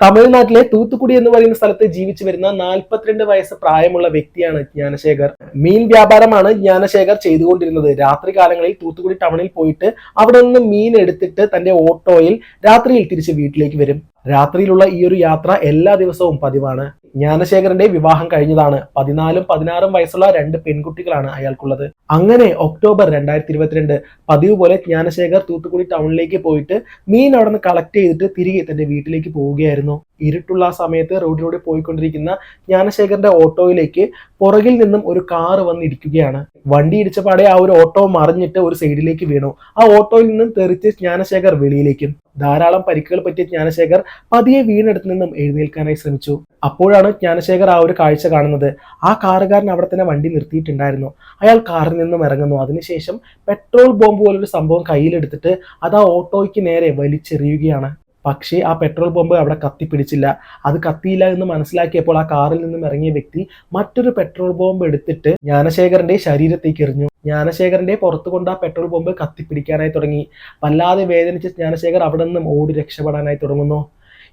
തമിഴ്നാട്ടിലെ തൂത്തുക്കുടി എന്ന് പറയുന്ന സ്ഥലത്ത് ജീവിച്ചു വരുന്ന നാൽപ്പത്തിരണ്ട് വയസ്സ് പ്രായമുള്ള വ്യക്തിയാണ് ജ്ഞാനശേഖർ. മീൻ വ്യാപാരമാണ് ജ്ഞാനശേഖർ ചെയ്തുകൊണ്ടിരുന്നത്. രാത്രി കാലങ്ങളിൽ തൂത്തുക്കുടി ടൗണിൽ പോയിട്ട് അവിടെ നിന്ന് മീൻ എടുത്തിട്ട് തന്റെ ഓട്ടോയിൽ രാത്രിയിൽ തിരിച്ച് വീട്ടിലേക്ക് വരും. രാത്രിയിലുള്ള ഈ ഒരു യാത്ര എല്ലാ ദിവസവും പതിവാണ്. ജ്ഞാനശേഖരന്റെ വിവാഹം കഴിഞ്ഞതാണ്. പതിനാലും പതിനാറും വയസ്സുള്ള രണ്ട് പെൺകുട്ടികളാണ് അയാൾക്കുള്ളത്. അങ്ങനെ ഒക്ടോബർ രണ്ടായിരത്തി ഇരുപത്തിരണ്ട് പതിവ് പോലെ ജ്ഞാനശേഖർ തൂത്തുക്കുടി ടൗണിലേക്ക് പോയിട്ട് മീൻ അവിടെ നിന്ന് കളക്ട് ചെയ്തിട്ട് തിരികെ തന്റെ വീട്ടിലേക്ക് പോവുകയായിരുന്നു. ഇരുട്ടുള്ള ആ സമയത്ത് റോഡിലൂടെ പോയിക്കൊണ്ടിരിക്കുന്ന ജ്ഞാനശേഖരന്റെ ഓട്ടോയിലേക്ക് പുറകിൽ നിന്നും ഒരു കാറ് വന്നിരിക്കുകയാണ്. വണ്ടി ഇടിച്ച പാടെ ആ ഒരു ഓട്ടോ മറിഞ്ഞിട്ട് ഒരു സൈഡിലേക്ക് വീണു. ആ ഓട്ടോയിൽ നിന്നും തെറിച്ച് ജ്ഞാനശേഖർ വെളിയിലേക്കും. ധാരാളം പരിക്കുകൾ പറ്റിയ ജ്ഞാനശേഖർ പതിയെ വീണെടുത്ത് നിന്നും എഴുന്നേൽക്കാനായി ശ്രമിച്ചു. അപ്പോഴാണ് ജ്ഞാനശേഖർ ആ ഒരു കാഴ്ച കാണുന്നത്. ആ കാറുകാരൻ അവിടെ തന്നെ വണ്ടി നിർത്തിയിട്ടുണ്ടായിരുന്നു. അയാൾ കാറിൽ നിന്നും ഇറങ്ങുന്നു. അതിനുശേഷം പെട്രോൾ ബോംബ് പോലൊരു സംഭവം കയ്യിലെടുത്തിട്ട് അത് ആ ഓട്ടോയ്ക്ക് നേരെ വലിച്ചെറിയുകയാണ്. പക്ഷേ ആ പെട്രോൾ ബോംബ് അവിടെ കത്തിപ്പിടിച്ചില്ല അത് കത്തിയില്ല എന്ന് മനസ്സിലാക്കിയപ്പോൾ ആ കാറിൽ നിന്നും ഇറങ്ങിയ വ്യക്തി മറ്റൊരു പെട്രോൾ ബോംബ് എടുത്തിട്ട് ജ്ഞാനശേഖരന്റെ ശരീരത്തേക്ക് എറിഞ്ഞു. ജ്ഞാനശേഖരന്റെ പുറത്തു കൊണ്ട് ആ പെട്രോൾ ബോംബ് കത്തിപ്പിടിക്കാനായി തുടങ്ങി. വല്ലാതെ വേദനിച്ച ജ്ഞാനശേഖർ അവിടെ നിന്നും ഓടി രക്ഷപ്പെടാനായി തുടങ്ങുന്നു.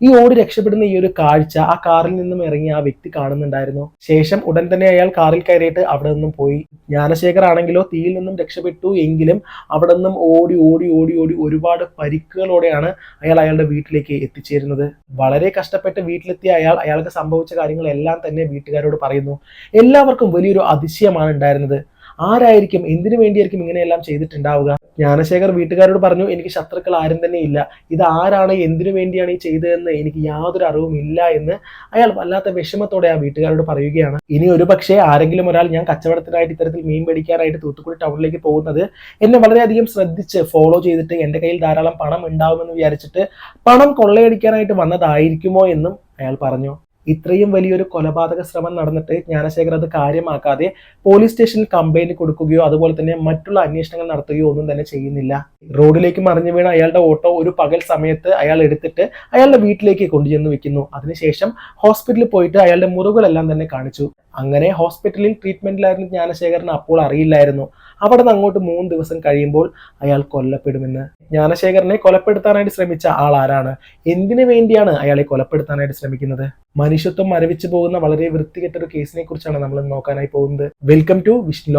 ഈ ഓടി രക്ഷപ്പെടുന്ന ഈ ഒരു കാഴ്ച ആ കാറിൽ നിന്നും ഇറങ്ങി ആ വ്യക്തി കാണുന്നുണ്ടായിരുന്നു. ശേഷം ഉടൻ തന്നെ അയാൾ കാറിൽ കയറിയിട്ട് അവിടെ നിന്നും പോയി. ജ്ഞാനശേഖർ ആണെങ്കിലോ തീയിൽ നിന്നും രക്ഷപ്പെട്ടു എങ്കിലും അവിടെ നിന്നും ഓടി ഓടി ഓടി ഓടി ഒരുപാട് പരിക്കുകളോടെയാണ് അയാൾ അയാളുടെ വീട്ടിലേക്ക് എത്തിച്ചേരുന്നത്. വളരെ കഷ്ടപ്പെട്ട് വീട്ടിലെത്തിയ അയാൾ അയാൾക്ക് സംഭവിച്ച കാര്യങ്ങളെല്ലാം തന്നെ വീട്ടുകാരോട് പറയുന്നു. എല്ലാവർക്കും വലിയൊരു അതിശയമാണ് ഉണ്ടായിരുന്നത്. ആരായിരിക്കും? എന്തിനു വേണ്ടിയായിരിക്കും ഇങ്ങനെയെല്ലാം ചെയ്തിട്ടുണ്ടാവുക? ജ്ഞാനശേഖർ വീട്ടുകാരോട് പറഞ്ഞു എനിക്ക് ശത്രുക്കൾ ആരും തന്നെ ഇല്ല. ഇത് ആരാണ്? എന്തിനു വേണ്ടിയാണ് ഈ ചെയ്തതെന്ന് എനിക്ക് യാതൊരു അറിവും ഇല്ല എന്ന് അയാൾ വല്ലാത്ത വിഷമത്തോടെ ആ വീട്ടുകാരോട് പറയുകയാണ്. ഇനി ഒരു പക്ഷേ ആരെങ്കിലും ഒരാൾ ഞാൻ കച്ചവടത്തിനായിട്ട് ഇത്തരത്തിൽ മീൻ പിടിക്കാനായിട്ട് തൂത്തുക്കുടി ടൗണിലേക്ക് പോകുന്നത് എന്നെ വളരെയധികം ശ്രദ്ധിച്ച് ഫോളോ ചെയ്തിട്ട് എന്റെ കയ്യിൽ ധാരാളം പണം ഉണ്ടാവുമെന്ന് വിചാരിച്ചിട്ട് പണം കൊള്ളയടിക്കാനായിട്ട് വന്നതായിരിക്കുമോ? എന്നും അയാൾ പറഞ്ഞു. ഇത്രയും വലിയൊരു കൊലപാതക ശ്രമം നടന്നിട്ട് ജ്ഞാനശേഖർ അത് കാര്യമാക്കാതെ പോലീസ് സ്റ്റേഷനിൽ കംപ്ലൈന്റ് കൊടുക്കുകയോ അതുപോലെ തന്നെ മറ്റുള്ള അന്വേഷണങ്ങൾ നടത്തുകയോ ഒന്നും തന്നെ ചെയ്യുന്നില്ല. റോഡിലേക്ക് മറിഞ്ഞു വീണ അയാളുടെ ഓട്ടോ ഒരു പകൽ സമയത്ത് അയാൾ എടുത്തിട്ട് അയാളുടെ വീട്ടിലേക്ക് കൊണ്ടുചെന്ന് വെക്കുന്നു. അതിനുശേഷം ഹോസ്പിറ്റലിൽ പോയിട്ട് അയാളുടെ മുറിവുകളെല്ലാം തന്നെ കാണിച്ചു. അങ്ങനെ ഹോസ്പിറ്റലിൽ ട്രീറ്റ്മെന്റിലായിരുന്ന ജ്ഞാനശേഖരന് അപ്പോൾ അറിയില്ലായിരുന്നു. അവിടെ നിന്ന് അങ്ങോട്ട് മൂന്ന് ദിവസം കഴിയുമ്പോൾ അയാൾ കൊല്ലപ്പെടുമെന്ന്. ജ്ഞാനശേഖരനെ കൊലപ്പെടുത്താനായിട്ട് ശ്രമിച്ച ആൾ ആരാണ്? എന്തിനു വേണ്ടിയാണ് അയാളെ കൊലപ്പെടുത്താനായിട്ട് ശ്രമിക്കുന്നത്? മനുഷ്യത്വം മരവിച്ചു പോകുന്ന വളരെ വൃത്തികെട്ട ഒരു കേസിനെ കുറിച്ചാണ് നമ്മൾ നോക്കാനായി പോകുന്നത്. വെൽക്കം ടു വിഷ്ണു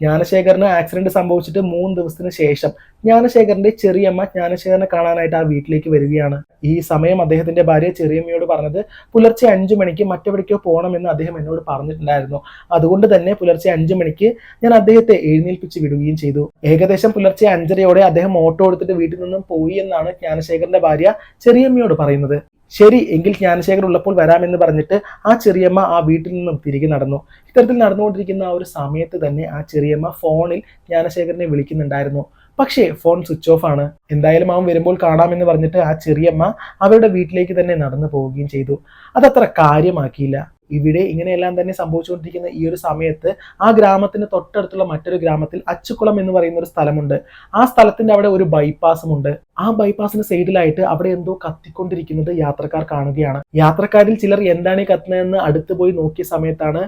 ജ്ഞാനശേഖരന് ആക്സിഡന്റ് സംഭവിച്ചിട്ട് മൂന്ന് ദിവസത്തിന് ശേഷം ജ്ഞാനശേഖരന്റെ ചെറിയമ്മ ജ്ഞാനശേഖരനെ കാണാനായിട്ട് ആ വീട്ടിലേക്ക് വരികയാണ്. ഈ സമയം അദ്ദേഹത്തിന്റെ ഭാര്യ ചെറിയമ്മയോട് പറഞ്ഞത് പുലർച്ചെ അഞ്ചു മണിക്ക് മറ്റെവിടേക്കോ പോകണമെന്ന് അദ്ദേഹം എന്നോട് പറഞ്ഞിട്ടുണ്ടായിരുന്നു. അതുകൊണ്ട് തന്നെ പുലർച്ചെ അഞ്ചു മണിക്ക് ഞാൻ അദ്ദേഹത്തെ എഴുന്നേൽപ്പിച്ച് വിടുകയും ചെയ്തു. ഏകദേശം പുലർച്ചെ അഞ്ചരയോടെ അദ്ദേഹം ഓട്ടോ എടുത്തിട്ട് വീട്ടിൽ നിന്നും പോയി എന്നാണ് ജ്ഞാനശേഖരന്റെ ഭാര്യ ചെറിയമ്മയോട് പറയുന്നത്. ശരി എങ്കിൽ ജ്ഞാനശേഖർ ഉള്ളപ്പോൾ വരാമെന്ന് പറഞ്ഞിട്ട് ആ ചെറിയമ്മ ആ വീട്ടിൽ നിന്നും തിരികെ നടന്നു. ഇത്തരത്തിൽ നടന്നുകൊണ്ടിരിക്കുന്ന ആ ഒരു സമയത്ത് തന്നെ ആ ചെറിയമ്മ ഫോണിൽ ജ്ഞാനശേഖരനെ വിളിക്കുന്നുണ്ടായിരുന്നു. പക്ഷേ ഫോൺ സ്വിച്ച് ഓഫ് ആണ്. എന്തായാലും അവൻ വരുമ്പോൾ കാണാമെന്ന് പറഞ്ഞിട്ട് ആ ചെറിയമ്മ അവരുടെ വീട്ടിലേക്ക് തന്നെ നടന്നു പോവുകയും ചെയ്തു. അതത്ര കാര്യമാക്കിയില്ല. ഇവിടെ ഇങ്ങനെയെല്ലാം തന്നെ സംഭവിച്ചുകൊണ്ടിരിക്കുന്ന ഈ ഒരു സമയത്ത് ആ ഗ്രാമത്തിന് തൊട്ടടുത്തുള്ള മറ്റൊരു ഗ്രാമത്തിൽ അച്ചുകുളം എന്ന് പറയുന്ന ഒരു സ്ഥലമുണ്ട്. ആ സ്ഥലത്തിന്റെ അവിടെ ഒരു ബൈപ്പാസും ഉണ്ട് ആ ബൈപ്പാസിന് സൈഡിലായിട്ട് അവിടെ എന്തോ കത്തിക്കൊണ്ടിരിക്കുന്നത് യാത്രക്കാർ കാണുകയാണ്. യാത്രക്കാരിൽ ചിലർ എന്താണ് ഈ കത്തുന്നതെന്ന് അടുത്ത് പോയി നോക്കിയ സമയത്താണ്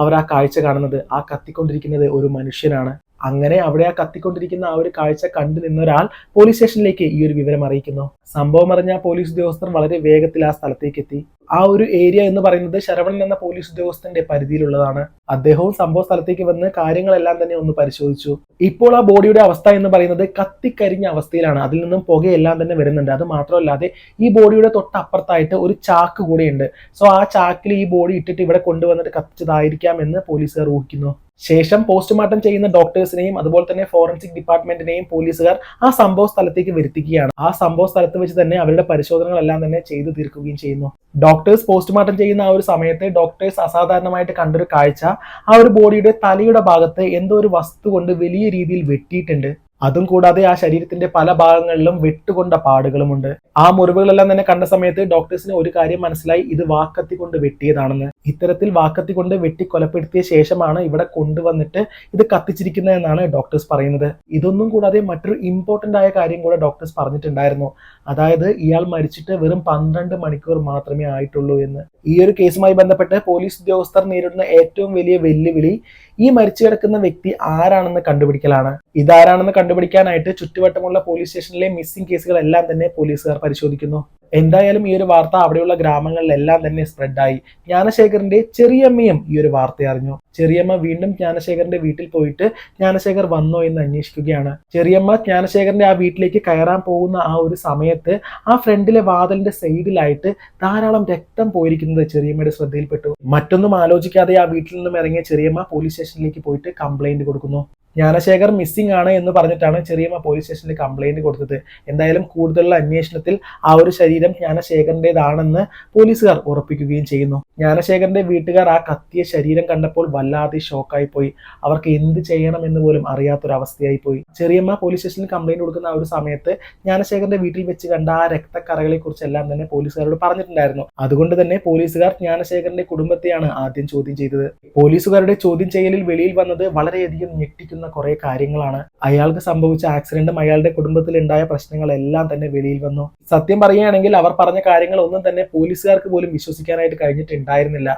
അവർ ആ കാഴ്ച കാണുന്നത്. ആ കത്തിക്കൊണ്ടിരിക്കുന്നത് ഒരു മനുഷ്യനാണ്. അങ്ങനെ അവിടെ ആ കത്തിക്കൊണ്ടിരിക്കുന്ന ആ ഒരു കാഴ്ച കണ്ടു നിന്ന ഒരാൾ പോലീസ് സ്റ്റേഷനിലേക്ക് ഈ ഒരു വിവരം അറിയിക്കുന്നു. സംഭവം അറിഞ്ഞ പോലീസ് ഉദ്യോഗസ്ഥർ വളരെ വേഗത്തിൽ ആ സ്ഥലത്തേക്ക് എത്തി. ആ ഒരു ഏരിയ എന്ന് പറയുന്നത് ശരവണൻ എന്ന പോലീസ് ഉദ്യോഗസ്ഥന്റെ പരിധിയിലുള്ളതാണ്. അദ്ദേഹവും സംഭവ സ്ഥലത്തേക്ക് വന്ന് കാര്യങ്ങളെല്ലാം തന്നെ ഒന്ന് പരിശോധിച്ചു. ഇപ്പോൾ ആ ബോഡിയുടെ അവസ്ഥ എന്ന് പറയുന്നത് കത്തിക്കരിഞ്ഞ അവസ്ഥയിലാണ്. അതിൽ നിന്നും പുകയെല്ലാം തന്നെ വരുന്നുണ്ട്. അത് മാത്രമല്ലാതെ ഈ ബോഡിയുടെ തൊട്ടപ്പുറത്തായിട്ട് ഒരു ചാക്ക് കൂടെയുണ്ട്. സോ ആ ചാക്കിൽ ഈ ബോഡി ഇട്ടിട്ട് ഇവിടെ കൊണ്ടുവന്നിട്ട് കത്തിച്ചതായിരിക്കാം എന്ന് പോലീസുകാർ ഊഹിക്കുന്നു. ശേഷം പോസ്റ്റ്മോർട്ടം ചെയ്യുന്ന ഡോക്ടേഴ്സിനെയും അതുപോലെ തന്നെ ഫോറൻസിക് ഡിപ്പാർട്ട്മെന്റിനെയും പോലീസുകാർ ആ സംഭവ സ്ഥലത്തേക്ക് വരുത്തിക്കുകയാണ്. ആ സംഭവ സ്ഥലത്ത് വെച്ച് തന്നെ അവരുടെ പരിശോധനകളെല്ലാം തന്നെ ചെയ്തു തീർക്കുകയും ചെയ്യുന്നു. ഡോക്ടേഴ്സ് പോസ്റ്റ്മോർട്ടം ചെയ്യുന്ന ആ ഒരു സമയത്ത് ഡോക്ടേഴ്സ് അസാധാരണമായിട്ട് കണ്ടൊരു കാഴ്ച. ആ ഒരു ബോഡിയുടെ തലയുടെ ഭാഗത്ത് എന്തോ ഒരു വസ്തു കൊണ്ട് വലിയ രീതിയിൽ വെട്ടിയിട്ടുണ്ട്. അതും കൂടാതെ ആ ശരീരത്തിന്റെ പല ഭാഗങ്ങളിലും വെട്ടുകൊണ്ട പാടുകളുമുണ്ട്. ആ മുറിവുകളെല്ലാം തന്നെ കണ്ട സമയത്ത് ഡോക്ടേഴ്സിന് ഒരു കാര്യം മനസ്സിലായി. ഇത് വാക്കത്തി കൊണ്ട് വെട്ടിയതാണെന്ന്. ഇത്തരത്തിൽ വാക്കത്തി കൊണ്ട് വെട്ടി കൊലപ്പെടുത്തിയ ശേഷമാണ് ഇവിടെ കൊണ്ടുവന്നിട്ട് ഇത് കത്തിച്ചിരിക്കുന്നതെന്നാണ് ഡോക്ടേഴ്സ് പറയുന്നത്. ഇതൊന്നും കൂടാതെ മറ്റൊരു ഇമ്പോർട്ടന്റ് ആയ കാര്യം കൂടെ ഡോക്ടേഴ്സ് പറഞ്ഞിട്ടുണ്ടായിരുന്നു. അതായത് ഇയാൾ മരിച്ചിട്ട് വെറും പന്ത്രണ്ട് മണിക്കൂർ മാത്രമേ ആയിട്ടുള്ളൂ എന്ന്. ഈ ഒരു കേസുമായി ബന്ധപ്പെട്ട് പോലീസ് ഉദ്യോഗസ്ഥർ നേരിടുന്ന ഏറ്റവും വലിയ വെല്ലുവിളി ഈ മരിച്ചു കിടക്കുന്ന വ്യക്തി ആരാണെന്ന് കണ്ടുപിടിക്കലാണ്. ഇതാരാണെന്ന് കണ്ടുപിടിക്കാനായിട്ട് ചുറ്റുവട്ടമുള്ള പോലീസ് സ്റ്റേഷനിലെ മിസ്സിംഗ് കേസുകളെല്ലാം തന്നെ പോലീസുകാർ പരിശോധിക്കുന്നു. എന്തായാലും ഈ ഒരു വാർത്ത അവിടെയുള്ള ഗ്രാമങ്ങളിലെല്ലാം തന്നെ സ്പ്രെഡായി ജ്ഞാനശേഖറിന്റെ ചെറിയമ്മയും ഈ ഒരു വാർത്ത അറിഞ്ഞു ചെറിയമ്മ വീണ്ടും ജ്ഞാനശേഖറിന്റെ വീട്ടിൽ പോയിട്ട് ജ്ഞാനശേഖർ വന്നോ എന്ന് അന്വേഷിക്കുകയാണ്. ചെറിയമ്മ ജ്ഞാനശേഖറിന്റെ ആ വീട്ടിലേക്ക് കയറാൻ പോകുന്ന ആ ഒരു സമയത്ത് ആ ഫ്രണ്ടിലെ വാതിലിന്റെ സൈഡിലായിട്ട് ധാരാളം രക്തം പോയിരിക്കുന്നത് ചെറിയമ്മയുടെ ശ്രദ്ധയിൽപ്പെട്ടു. മറ്റൊന്നും ആലോചിക്കാതെ ആ വീട്ടിൽ നിന്നും ഇറങ്ങിയ ചെറിയമ്മ പോലീസ് സ്റ്റേഷനിലേക്ക് പോയിട്ട് കംപ്ലൈന്റ് കൊടുക്കുന്നു. ജ്ഞാനശേഖർ മിസ്സിംഗ് ആണ് എന്ന് പറഞ്ഞിട്ടാണ് ചെറിയമ്മ പോലീസ് സ്റ്റേഷനിൽ കംപ്ലൈന്റ് കൊടുത്തത്. എന്തായാലും കൂടുതലുള്ള അന്വേഷണത്തിൽ ആ ഒരു ശരീരം ജ്ഞാനശേഖരന്റെതാണെന്ന് പോലീസുകാർ ഉറപ്പിക്കുകയും ചെയ്യുന്നു. ജ്ഞാനശേഖരന്റെ വീട്ടുകാർ ആ കത്തിയ ശരീരം കണ്ടപ്പോൾ വല്ലാതെ ഷോക്കായി പോയി. അവർക്ക് എന്ത് ചെയ്യണം എന്ന് പോലും അറിയാത്തൊരവസ്ഥയായി പോയി. ചെറിയമ്മ പോലീസ് സ്റ്റേഷനിൽ കംപ്ലൈന്റ് കൊടുക്കുന്ന ആ ഒരു സമയത്ത് ജ്ഞാനശേഖരന്റെ വീട്ടിൽ വെച്ച് കണ്ട ആ രക്തക്കറകളെ കുറിച്ചെല്ലാം തന്നെ പോലീസുകാരോട് പറഞ്ഞിട്ടുണ്ടായിരുന്നു. അതുകൊണ്ട് തന്നെ പോലീസുകാർ ജ്ഞാനശേഖരന്റെ കുടുംബത്തെയാണ് ആദ്യം ചോദ്യം ചെയ്തത്. പോലീസുകാരുടെ ചോദ്യം ചെയ്യലിൽ വെളിയിൽ വന്നത് വളരെയധികം ഞെട്ടിക്കുന്ന കുറെ കാര്യങ്ങളാണ്. അയാൾക്ക് സംഭവിച്ച ആക്സിഡന്റും അയാളുടെ കുടുംബത്തിൽ ഉണ്ടായ പ്രശ്നങ്ങളെല്ലാം തന്നെ വെളിയിൽ വന്നു. സത്യം പറയുകയാണെങ്കിൽ അവർ പറഞ്ഞ കാര്യങ്ങൾ ഒന്നും തന്നെ പോലീസുകാർക്ക് പോലും വിശ്വസിക്കാനായിട്ട് കഴിഞ്ഞിട്ടുണ്ടായിരുന്നില്ല.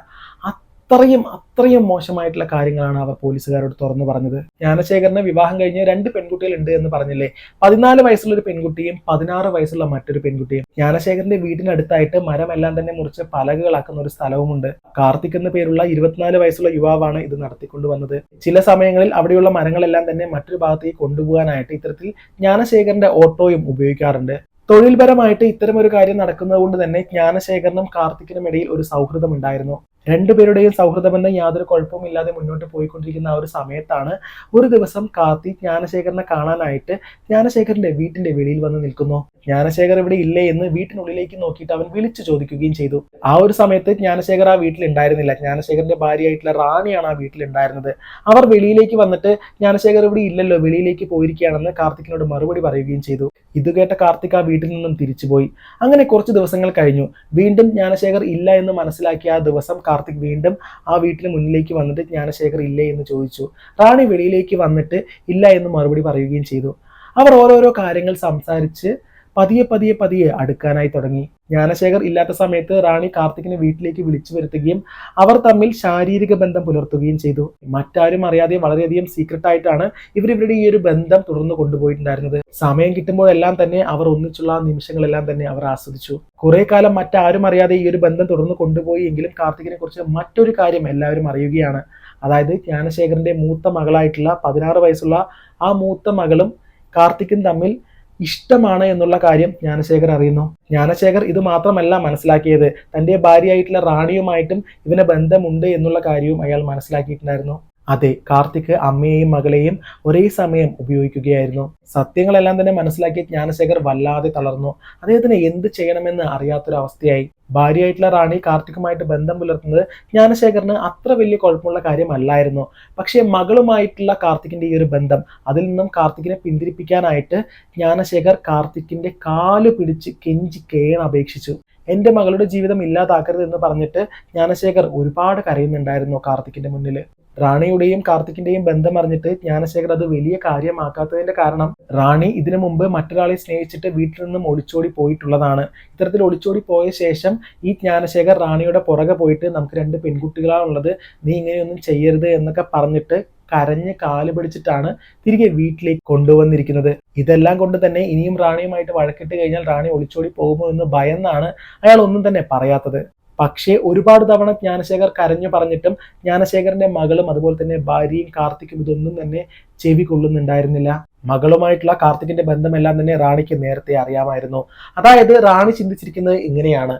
അത്രയും അത്രയും മോശമായിട്ടുള്ള കാര്യങ്ങളാണ് അവർ പോലീസുകാരോട് തുറന്നു പറഞ്ഞത്. ജ്ഞാനശേഖരന് വിവാഹം കഴിഞ്ഞ് രണ്ട് പെൺകുട്ടികൾ ഉണ്ട് എന്ന് പറഞ്ഞില്ലേ? പതിനാല് വയസ്സുള്ള ഒരു പെൺകുട്ടിയും പതിനാറ് വയസ്സുള്ള മറ്റൊരു പെൺകുട്ടിയും. ജ്ഞാനശേഖരന്റെ വീടിനടുത്തായിട്ട് മരമെല്ലാം തന്നെ മുറിച്ച് പലകകളാക്കുന്ന ഒരു സ്ഥലവുമുണ്ട്. കാർത്തിക് എന്ന പേരുള്ള ഇരുപത്തിനാല് വയസ്സുള്ള യുവാവാണ് ഇത് നടത്തിക്കൊണ്ടു വന്നത്. ചില സമയങ്ങളിൽ അവിടെയുള്ള മരങ്ങളെല്ലാം തന്നെ മറ്റൊരു ഭാഗത്തേക്ക് കൊണ്ടുപോകാനായിട്ട് ഇത്തരത്തിൽ ജ്ഞാനശേഖരന്റെ ഓട്ടോയും ഉപയോഗിക്കാറുണ്ട്. തൊഴിൽപരമായിട്ട് ഇത്തരം ഒരു കാര്യം നടക്കുന്നത് കൊണ്ട് തന്നെ ജ്ഞാനശേഖരനും കാർത്തിക്കിനും ഇടയിൽ ഒരു സൗഹൃദം ഉണ്ടായിരുന്നു രണ്ടുപേരുടെയും സൗഹൃദബന്ധം യാതൊരു കുഴപ്പവും ഇല്ലാതെ മുന്നോട്ട് പോയിക്കൊണ്ടിരിക്കുന്ന ആ ഒരു സമയത്താണ് ഒരു ദിവസം കാർത്തി ജ്ഞാനശേഖരനെ കാണാനായിട്ട് ജ്ഞാനശേഖരന്റെ വീട്ടിന്റെ വെളിയിൽ വന്ന് നിൽക്കുന്നു. ജ്ഞാനശേഖർ ഇവിടെ ഇല്ലേ എന്ന് വീട്ടിനുള്ളിലേക്ക് നോക്കിയിട്ട് അവൻ വിളിച്ചു ചോദിക്കുകയും ചെയ്തു. ആ ഒരു സമയത്ത് ജ്ഞാനശേഖർ ആ വീട്ടിൽ ഉണ്ടായിരുന്നില്ല ജ്ഞാനശേഖരന്റെ ഭാര്യയായിട്ടുള്ള റാണിയാണ് ആ വീട്ടിൽ ഉണ്ടായിരുന്നത് അവർ വെളിയിലേക്ക് വന്നിട്ട് ജ്ഞാനശേഖർ ഇവിടെ ഇല്ലല്ലോ വെളിയിലേക്ക് പോയിരിക്കുകയാണെന്ന് കാർത്തിക്കിനോട് മറുപടി പറയുകയും ചെയ്തു. ഇത് കേട്ട കാർത്തിക് ആ വീട്ടിൽ നിന്നും തിരിച്ചുപോയി. അങ്ങനെ കുറച്ച് ദിവസങ്ങൾ കഴിഞ്ഞു. വീണ്ടും ജ്ഞാനശേഖർ ഇല്ല എന്ന് മനസ്സിലാക്കിയ ആ ദിവസം കാർത്തിക് വീണ്ടും ആ വീട്ടിന് മുന്നിലേക്ക് വന്നിട്ട് ജ്ഞാനശേഖർ ഇല്ലേ എന്ന് ചോദിച്ചു. റാണി വെളിയിലേക്ക് വന്നിട്ട് ഇല്ല എന്ന് മറുപടി പറയുകയും ചെയ്തു. അവർ ഓരോരോ കാര്യങ്ങൾ സംസാരിച്ച് പതിയെ പതിയെ പതിയെ അടുക്കാനായി തുടങ്ങി. ജ്ഞാനശേഖർ ഇല്ലാത്ത സമയത്ത് റാണി കാർത്തിക്കിനെ വീട്ടിലേക്ക് വിളിച്ചു വരുത്തുകയും അവർ തമ്മിൽ ശാരീരിക ബന്ധം പുലർത്തുകയും ചെയ്തു. മറ്റാരും അറിയാതെ വളരെയധികം സീക്രട്ട് ആയിട്ടാണ് ഇവർ ഈ ഒരു ബന്ധം തുടർന്ന് കൊണ്ടുപോയിട്ടുണ്ടായിരുന്നത്. സമയം കിട്ടുമ്പോഴെല്ലാം തന്നെ അവർ ഒന്നിച്ചുള്ള നിമിഷങ്ങളെല്ലാം തന്നെ അവർ ആസ്വദിച്ചു. കുറെ കാലം മറ്റാരും അറിയാതെ ഈ ഒരു ബന്ധം തുടർന്ന് കൊണ്ടുപോയി എങ്കിലും കാർത്തികിനെ കുറിച്ച് മറ്റൊരു കാര്യം എല്ലാവരും അറിയുകയാണ്. അതായത് ജ്ഞാനശേഖരന്റെ മൂത്ത മകളായിട്ടുള്ള പതിനാറ് വയസ്സുള്ള ആ മൂത്ത മകളും കാർത്തിക്കും തമ്മിൽ ഇഷ്ടമാണ് എന്നുള്ള കാര്യം ജ്ഞാനശേഖർ അറിയുന്നു. ജ്ഞാനശേഖർ ഇത് മാത്രമല്ല മനസ്സിലാക്കിയത്. തന്റെ ഭാര്യയായിട്ടുള്ള റാണിയുമായിട്ടും ഇവന് ബന്ധമുണ്ട് എന്നുള്ള കാര്യവും അയാൾ മനസ്സിലാക്കിയിട്ടുണ്ടായിരുന്നു. അതെ കാർത്തിക് അമ്മയെയും മകളെയും ഒരേ സമയം ഉപയോഗിക്കുകയായിരുന്നു. സത്യങ്ങളെല്ലാം തന്നെ മനസ്സിലാക്കിയ ജ്ഞാനശേഖർ വല്ലാതെ തളർന്നു. അദ്ദേഹത്തിന് എന്ത് ചെയ്യണമെന്ന് അറിയാത്തൊരവസ്ഥയായി. ഭാര്യയായിട്ടുള്ള റാണി കാർത്തിക്കുമായിട്ട് ബന്ധം പുലർത്തുന്നത് ജ്ഞാനശേഖറിന് അത്ര വലിയ കുഴപ്പമുള്ള കാര്യമല്ലായിരുന്നു. പക്ഷേ മകളുമായിട്ടുള്ള കാർത്തിക്കിന്റെ ഈ ഒരു ബന്ധം അതിൽ നിന്നും കാർത്തിക്കിനെ പിന്തിരിപ്പിക്കാനായിട്ട് ജ്ഞാനശേഖർ കാർത്തിക്കിന്റെ കാൽ പിടിച്ച് കെഞ്ചി കേൺ അപേക്ഷിച്ചു. എന്റെ മകളുടെ ജീവിതം ഇല്ലാതാക്കരുത് എന്ന് പറഞ്ഞിട്ട് ജ്ഞാനശേഖർ ഒരുപാട് കരയുന്നുണ്ടായിരുന്നു കാർത്തിക്കിന്റെ മുന്നിൽ റാണിയുടെയും കാർത്തിക്കിന്റെയും ബന്ധം അറിഞ്ഞിട്ട് ജ്ഞാനശേഖർ അത് വലിയ കാര്യമാക്കാത്തതിന്റെ കാരണം റാണി ഇതിനു മുമ്പ് മറ്റൊരാളെ സ്നേഹിച്ചിട്ട് വീട്ടിൽ നിന്നും ഒളിച്ചോടി പോയിട്ടുള്ളതാണ്. ഇത്തരത്തിൽ ഒളിച്ചോടി പോയ ശേഷം ഈ ജ്ഞാനശേഖർ റാണിയുടെ പുറകെ പോയിട്ട് നമുക്ക് രണ്ട് പെൺകുട്ടികളാണുള്ളത് നീ ഇങ്ങനെയൊന്നും ചെയ്യരുത് എന്നൊക്കെ പറഞ്ഞിട്ട് കരഞ്ഞ് കാൽ പിടിച്ചിട്ടാണ് തിരികെ വീട്ടിലേക്ക് കൊണ്ടുവന്നിരിക്കുന്നത്. ഇതെല്ലാം കൊണ്ട് തന്നെ ഇനിയും റാണിയുമായിട്ട് വഴക്കിട്ട് കഴിഞ്ഞാൽ റാണി ഒളിച്ചോടി പോകുമോ എന്ന് ഭയന്നാണ് അയാൾ ഒന്നും തന്നെ പറയാത്തത്. പക്ഷേ ഒരുപാട് തവണ ജ്ഞാനശേഖർ കരഞ്ഞു പറഞ്ഞിട്ടും ജ്ഞാനശേഖരന്റെ മകളും അതുപോലെ തന്നെ ഭാര്യയും കാർത്തിക്കും ഇതൊന്നും തന്നെ ചെവി കൊള്ളുന്നുണ്ടായിരുന്നില്ല. മകളുമായിട്ടുള്ള കാർത്തികിന്റെ ബന്ധമെല്ലാം തന്നെ റാണിക്ക് നേരത്തെ അറിയാമായിരുന്നു. അതായത് റാണി ചിന്തിച്ചിരിക്കുന്നത് ഇങ്ങനെയാണ്.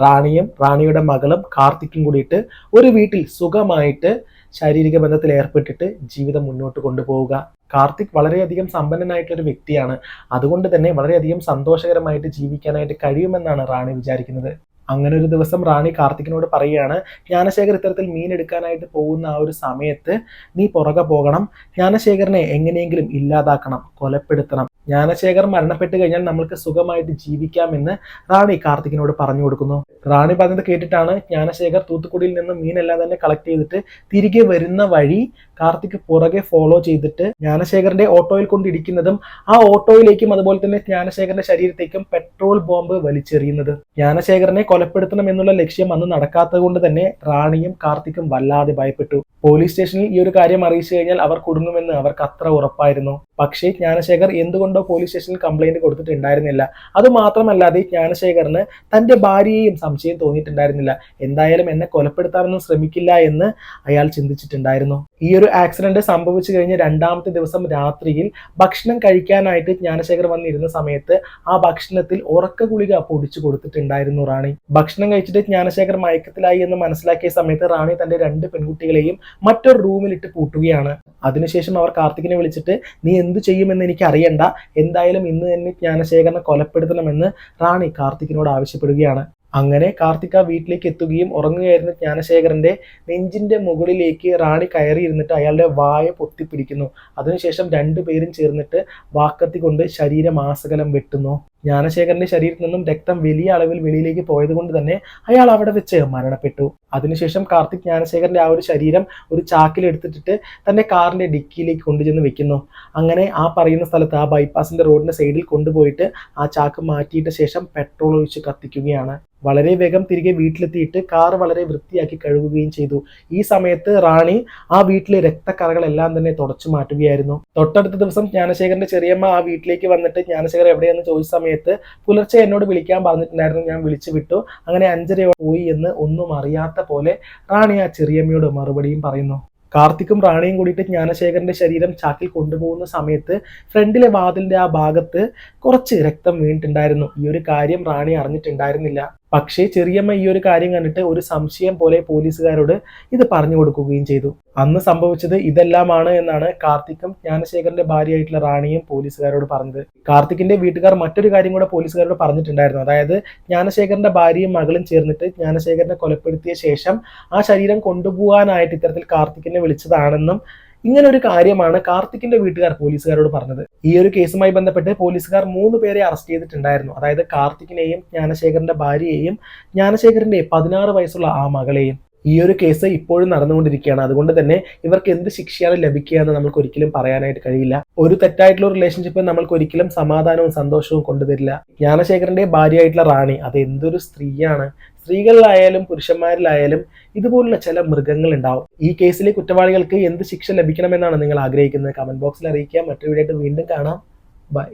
റാണിയും റാണിയുടെ മകളും കാർത്തിക്കും കൂടിയിട്ട് ഒരു വീട്ടിൽ സുഖമായിട്ട് ശാരീരിക ബന്ധത്തിൽ ഏർപ്പെട്ടിട്ട് ജീവിതം മുന്നോട്ട് കൊണ്ടുപോവുക. കാർത്തിക് വളരെയധികം സമ്പന്നനായിട്ടുള്ള ഒരു വ്യക്തിയാണ്. അതുകൊണ്ട് തന്നെ വളരെയധികം സന്തോഷകരമായിട്ട് ജീവിക്കാനായിട്ട് കഴിയുമെന്നാണ് റാണി വിചാരിക്കുന്നത്. അങ്ങനെ ഒരു ദിവസം റാണി കാർത്തിക്കിനോട് പറയുകയാണ് ജ്ഞാനശേഖർ ഇത്തരത്തിൽ മീൻ എടുക്കാനായിട്ട് പോകുന്ന ആ ഒരു സമയത്ത് നീ പുറകെ പോകണം. ജ്ഞാനശേഖരനെ എങ്ങനെയെങ്കിലും ഇല്ലാതാക്കണം കൊലപ്പെടുത്തണം. ജ്ഞാനശേഖർ മരണപ്പെട്ട് കഴിഞ്ഞാൽ നമ്മൾക്ക് സുഖമായിട്ട് ജീവിക്കാമെന്ന് റാണി കാർത്തിക്കിനോട് പറഞ്ഞു കൊടുക്കുന്നു. റാണി പറഞ്ഞത് കേട്ടിട്ടാണ് ജ്ഞാനശേഖർ തൂത്തുക്കുടിയിൽ നിന്ന് മീനെല്ലാം തന്നെ കളക്ട് ചെയ്തിട്ട് തിരികെ വരുന്ന വഴി കാർത്തിക് പുറകെ ഫോളോ ചെയ്തിട്ട് ജ്ഞാനശേഖരന്റെ ഓട്ടോയിൽ കൊണ്ടിരിക്കുന്നതും ആ ഓട്ടോയിലേക്കും അതുപോലെ തന്നെ ജ്ഞാനശേഖരന്റെ ശരീരത്തേക്കും പെട്രോൾ ബോംബ് വലിച്ചെറിയുന്നത്. ജ്ഞാനശേഖരനെ കൊലപ്പെടുത്തണം എന്നുള്ള ലക്ഷ്യം അന്ന് നടക്കാത്തത് കൊണ്ട് തന്നെ റാണിയും കാർത്തിക്കും വല്ലാതെ ഭയപ്പെട്ടു. പോലീസ് സ്റ്റേഷനിൽ ഈ ഒരു കാര്യം അറിയിച്ചു കഴിഞ്ഞാൽ അവർ കുടുങ്ങുമെന്ന് അവർക്ക് അത്ര ഉറപ്പായിരുന്നു. പക്ഷേ ജ്ഞാനശേഖർ എന്തുകൊണ്ടോ പോലീസ് സ്റ്റേഷനിൽ കംപ്ലൈന്റ് കൊടുത്തിട്ടുണ്ടായിരുന്നില്ല. അത് മാത്രമല്ലാതെ ജ്ഞാനശേഖറിന് തന്റെ ഭാര്യയെയും സംശയം തോന്നിയിട്ടുണ്ടായിരുന്നില്ല. എന്തായാലും എന്നെ കൊലപ്പെടുത്താനൊന്നും ശ്രമിക്കില്ല എന്ന് അയാൾ ചിന്തിച്ചിട്ടുണ്ടായിരുന്നു. ഈ ഒരു ആക്സിഡന്റ് സംഭവിച്ചു കഴിഞ്ഞ രണ്ടാമത്തെ ദിവസം രാത്രിയിൽ ഭക്ഷണം കഴിക്കാനായിട്ട് ജ്ഞാനശേഖർ വന്നിരുന്ന സമയത്ത് ആ ഭക്ഷണത്തിൽ ഉറക്ക ഗുളിക പൊടിച്ചു കൊടുത്തിട്ടുണ്ടായിരുന്നു റാണി. ഭക്ഷണം കഴിച്ചിട്ട് ജ്ഞാനശേഖർ മയക്കത്തിലായി എന്ന് മനസ്സിലാക്കിയ സമയത്ത് റാണി തന്റെ രണ്ട് പെൺകുട്ടികളെയും മറ്റൊരു റൂമിലിട്ട് പൂട്ടുകയാണ്. അതിനുശേഷം അവർ കാർത്തികിനെ വിളിച്ചിട്ട് നീ എന്ത് ചെയ്യുമെന്ന് എനിക്ക് അറിയണ്ട. എന്തായാലും ഇന്ന് തന്നെ ജ്ഞാനശേഖരനെ കൊലപ്പെടുത്തണമെന്ന് റാണി കാർത്തികിനോട് ആവശ്യപ്പെടുകയാണ്. അങ്ങനെ കാർത്തിക വീട്ടിലേക്ക് എത്തുകയും ഉറങ്ങുകയായിരുന്ന ജ്ഞാനശേഖരന്റെ നെഞ്ചിന്റെ മുകളിലേക്ക് റാണി കയറിയിരുന്നിട്ട് അയാളുടെ വായ പൊത്തിപ്പിടിക്കുന്നു. അതിനുശേഷം രണ്ടുപേരും ചേർന്നിട്ട് വാക്കത്തി കൊണ്ട് ശരീരം ആസകലം വെട്ടുന്നു. ജ്ഞാനശേഖരന്റെ ശരീരത്തിൽ നിന്നും രക്തം വലിയ അളവിൽ വെളിയിലേക്ക് പോയത് കൊണ്ട് തന്നെ അയാൾ അവിടെ വെച്ച് മരണപ്പെട്ടു. അതിനുശേഷം കാർത്തിക് ജ്ഞാനശേഖരന്റെ ആ ഒരു ശരീരം ഒരു ചാക്കിൽ എടുത്തിട്ട് തന്റെ കാറിന്റെ ഡിക്കിയിലേക്ക് കൊണ്ടുചെന്ന് വെക്കുന്നു. അങ്ങനെ ആ പറയുന്ന സ്ഥലത്ത് ആ ബൈപ്പാസിന്റെ റോഡിന്റെ സൈഡിൽ കൊണ്ടുപോയിട്ട് ആ ചാക്ക് മാറ്റിയിട്ട ശേഷം പെട്രോൾ ഒഴിച്ച് കത്തിക്കുകയാണ്. വളരെ വേഗം തിരികെ വീട്ടിലെത്തിയിട്ട് കാർ വളരെ വൃത്തിയാക്കി കഴുകുകയും ചെയ്തു. ഈ സമയത്ത് റാണി ആ വീട്ടിലെ രക്തക്കറകളെല്ലാം തന്നെ തുടച്ചു മാറ്റുകയായിരുന്നു. തൊട്ടടുത്ത ദിവസം ജ്ഞാനശേഖരന്റെ ചെറിയമ്മ ആ വീട്ടിലേക്ക് വന്നിട്ട് ജ്ഞാനശേഖർ എവിടെയാണെന്ന് ചോദിച്ച സമയത്ത് പുലർച്ചെ എന്നോട് വിളിക്കാൻ പറഞ്ഞിട്ടുണ്ടായിരുന്നു. ഞാൻ വിളിച്ചു വിട്ടു. അങ്ങനെ അഞ്ചരയോടെ പോയി എന്ന് ഒന്നും അറിയാത്ത പോലെ റാണി ആ ചെറിയമ്മയോട് മറുപടിയും പറയുന്നു. കാർത്തിക്കും റാണിയും കൂടിയിട്ട് ജ്ഞാനശേഖരന്റെ ശരീരം ചാക്കിൽ കൊണ്ടുപോകുന്ന സമയത്ത് ഫ്രണ്ടിലെ വാതിലിന്റെ ആ ഭാഗത്ത് കുറച്ച് രക്തം വീണിട്ടുണ്ടായിരുന്നു. ഈ ഒരു കാര്യം റാണി അറിഞ്ഞിട്ടുണ്ടായിരുന്നില്ല. പക്ഷേ ചെറിയമ്മ ഈ ഒരു കാര്യം കണ്ടിട്ട് ഒരു സംശയം പോലെ പോലീസുകാരോട് ഇത് പറഞ്ഞു കൊടുക്കുകയും ചെയ്തു. അന്ന് സംഭവിച്ചത് ഇതെല്ലാമാണ് എന്നാണ് കാർത്തിക്കും ജ്ഞാനശേഖരന്റെ ഭാര്യയായിട്ടുള്ള റാണിയും പോലീസുകാരോട് പറഞ്ഞത്. കാർത്തിക്കിന്റെ വീട്ടുകാർ മറ്റൊരു കാര്യം കൂടെ പോലീസുകാരോട് പറഞ്ഞിട്ടുണ്ടായിരുന്നു. അതായത് ജ്ഞാനശേഖരന്റെ ഭാര്യയും മകളും ചേർന്നിട്ട് ജ്ഞാനശേഖരനെ കൊലപ്പെടുത്തിയ ശേഷം ആ ശരീരം കൊണ്ടുപോകാനായിട്ട് ഇത്തരത്തിൽ കാർത്തിക്കിനെ വിളിച്ചതാണെന്നും ഇങ്ങനെ ഒരു കാര്യമാണ് കാർത്തിക്കിന്റെ വീട്ടുകാർ പോലീസുകാരോട് പറഞ്ഞത്. ഈ ഒരു കേസുമായി ബന്ധപ്പെട്ട് പോലീസുകാർ മൂന്ന് പേരെ അറസ്റ്റ് ചെയ്തിട്ടുണ്ടായിരുന്നു. അതായത് കാർത്തിക്കിനെയും ജ്ഞാനശേഖരന്റെ ഭാര്യയെയും ജ്ഞാനശേഖരന്റെ പതിനാറ് വയസ്സുള്ള ആ മകളെയും ഈ ഒരു കേസ് ഇപ്പോഴും നടന്നുകൊണ്ടിരിക്കുകയാണ്. അതുകൊണ്ട് തന്നെ ഇവർക്ക് എന്ത് ശിക്ഷയാണ് ലഭിക്കുക എന്ന് നമുക്ക് ഒരിക്കലും പറയാനായിട്ട് കഴിയില്ല. ഒരു തെറ്റായിട്ടുള്ള റിലേഷൻഷിപ്പ് നമ്മൾക്ക് ഒരിക്കലും സമാധാനവും സന്തോഷവും കൊണ്ടുതരില്ല. ജ്ഞാനശേഖരന്റെ ഭാര്യയായിട്ടുള്ള റാണി അത് എന്തൊരു സ്ത്രീയാണ്. സ്ത്രീകളിലായാലും പുരുഷന്മാരിലായാലും ഇതുപോലുള്ള ചില മൃഗങ്ങൾ ഉണ്ടാവും ഈ കേസിലെ കുറ്റവാളികൾക്ക് എന്ത് ശിക്ഷ ലഭിക്കണമെന്നാണ് നിങ്ങൾ ആഗ്രഹിക്കുന്നത്? കമന്റ് ബോക്സിൽ അറിയിക്കുക. മറ്റൊരു വീഡിയോ വീണ്ടും കാണാം. ബൈ